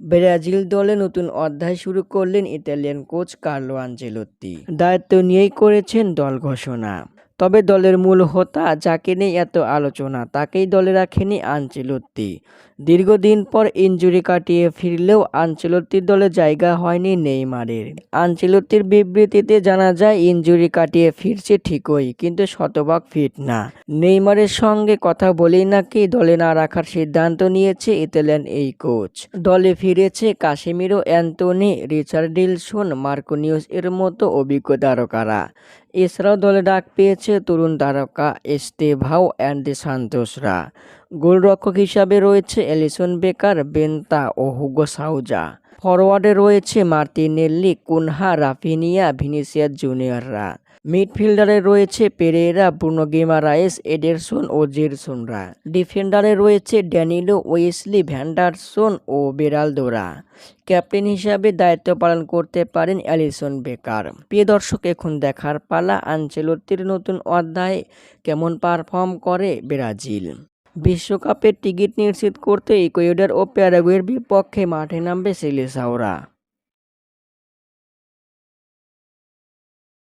Brazil দলে নতুন অধ্যায় শুরু করলেন ইতালিয়ান কোচ কার্লো আনচেলত্তি দায়িত্ব নিয়েই করেছেন দল ঘোষণা। তবে দলের মূল হোতা যাকে নিয়ে এত আলোচনা, তাকেই দলে রাখেনি আনচেলত্তি দীর্ঘদিন পর ইনজুরি কাটিয়ে ফিরলেও আনচেলত্তির দলে জায়গা হয়নি নেইমারের। আনচেলত্তির বিবৃতিতে জানা যায় ইনজুরি কাটিয়ে ফিরছে ঠিকই, কিন্তু শতভাগ ফিট না। নেইমারের সঙ্গে কথা বলেই নাকি দলে না রাখার সিদ্ধান্ত নিয়েছে ইতালিয়ান এই কোচ। দলে ফিরেছে কাসেমিরো অ্যান্তোনি রিচার্ডিলসন, মার্কোনিউস এর মতো অভিজ্ঞ তারকারা। এছাড়াও দলে ডাক পেয়েছে তরুণ তারকা এস্তেভাও অ্যান্ড সান্তোসরা গোলরক্ষক হিসাবে রয়েছে এলিসন বেকার, বেন্তা ও হুগো সাউজা ফরওয়ার্ডে রয়েছে মার্তিনেল্লি কুনহা, রাফিনিয়া, ভিনিসিয়াস জুনিয়ররা। মিডফিল্ডারে রয়েছে পেরেরা, ব্রুনো গিমারায়েস, এডেরসন ও জেরসনরা। ডিফেন্ডারে রয়েছে ড্যানিলো ওয়েসলি, ভ্যান্ডারসন ও বেরালদোরা। ক্যাপ্টেন হিসাবে দায়িত্ব পালন করতে পারেন অ্যালিসন বেকার। প্রিয় দর্শক, এখন দেখার পালা আনচেলত্তির নতুন অধ্যায়ে কেমন পারফর্ম করে ব্রাজিল? বিশ্বকাপের টিকিট নিশ্চিত করতে ইকুয়েডর ও প্যারাগুয়ের বিপক্ষে মাঠে নামবে সিলিসাওরা।